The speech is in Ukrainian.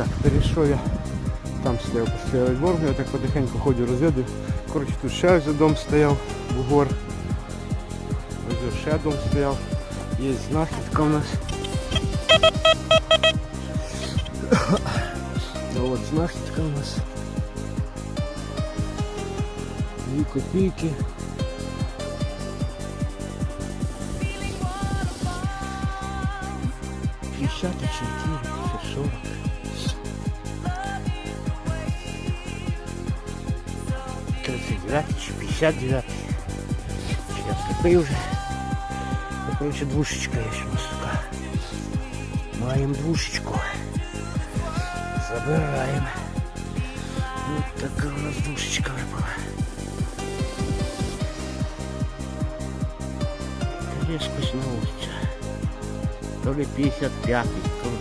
Так, перейшов я. Там стояв постояв двор, я так потихеньку ходжу розвідую. Коротше, тут ще ось дом стояв, бугор. Ось ще дом стояв. Є знахідка у нас. От знахідка у нас. Дві копійки. П'ятдесят чи сорок. Тридцать девятый, чи пятьдесят девятый. Сейчас такий вже. Ну, короче, двушечка є ще у нас така. Маємо двушечку. Забираємо. Ось така у нас двушечка випала. Та різкость на вулиця. То ли 55-й, короче,